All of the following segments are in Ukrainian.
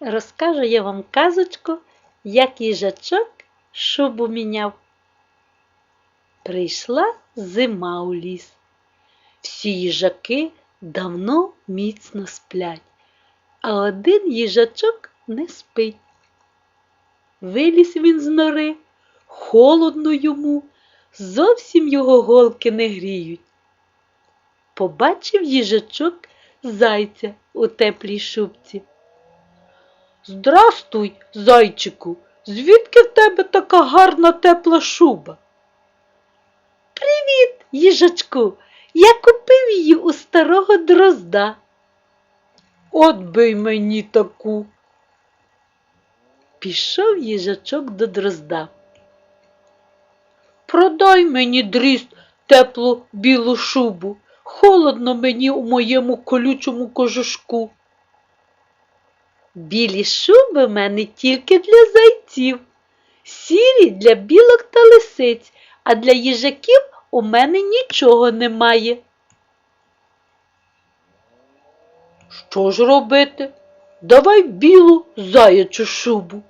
розкажу я вам казочку, як їжачок шубу міняв. Прийшла зима у ліс. Всі їжаки давно міцно сплять, а один їжачок не спить. Виліз він з нори, холодно йому, зовсім його голки не гріють. Побачив їжачок зайця у теплій шубці. Здрастуй, зайчику, звідки в тебе така гарна тепла шуба? Привіт, їжачку, я купив її у старого дрозда. От би мені таку. Пішов їжачок до дрозда. Продай мені дрізд теплу білу шубу. Холодно мені у моєму колючому кожушку. Білі шуби в мене тільки для зайців, сірі для білок та лисиць, а для їжаків у мене нічого немає. Що ж робити? Давай білу заячу шубу.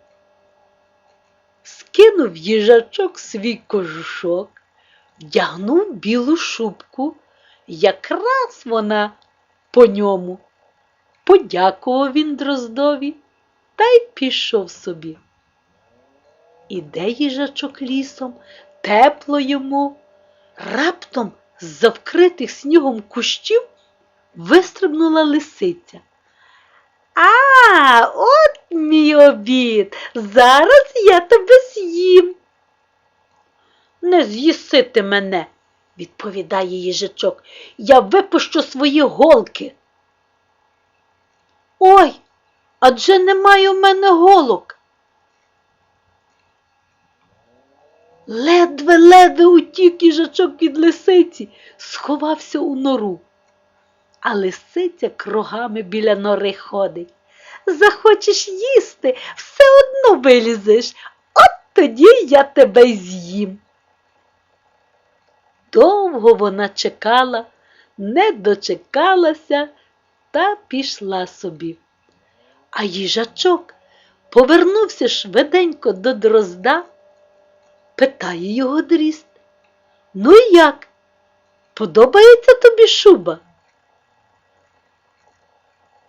Скинув їжачок свій кожушок, вдягнув білу шубку, якраз вона по ньому. Подякував він дроздові та й пішов собі. Іде їжачок лісом, тепло йому. Раптом з-за вкритих снігом кущів вистрибнула лисиця. А, от мій обід. Зараз я тебе з'їм. Не з'їси ти мене, відповідає їжачок. Я випущу свої голки. Ой, адже немає у мене голок. Ледве-ледве утік їжачок від лисиці, сховався у нору. А лисиця кругами біля нори ходить. Захочеш їсти, все одно вилізеш, от тоді я тебе з'їм. Довго вона чекала, не дочекалася та пішла собі. А їжачок повернувся швиденько до дрозда, питає його дрізд. Ну і як? Подобається тобі шуба?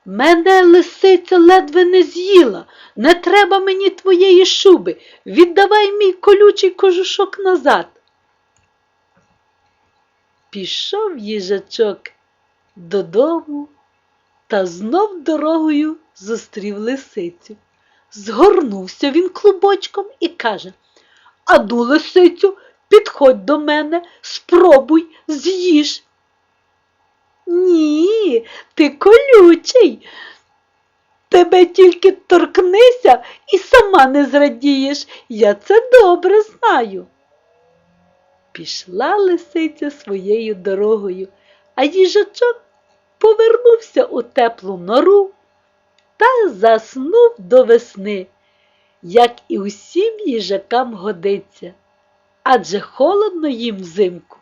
Мене лисиця ледве не з'їла, не треба мені твоєї шуби. Віддавай мій колючий кожушок назад. Пішов їжачок додому та знов дорогою зустрів лисицю. Згорнувся він клубочком і каже Ану, лисицю, підходь до мене, спробуй, з'їж. Ні, ти колючий. Тебе тільки торкнися і сама не зрадієш. Я це добре знаю. Пішла лисиця своєю дорогою, а їжачок повернувся у теплу нору та заснув до весни, як і усім їжакам годиться, адже холодно їм взимку.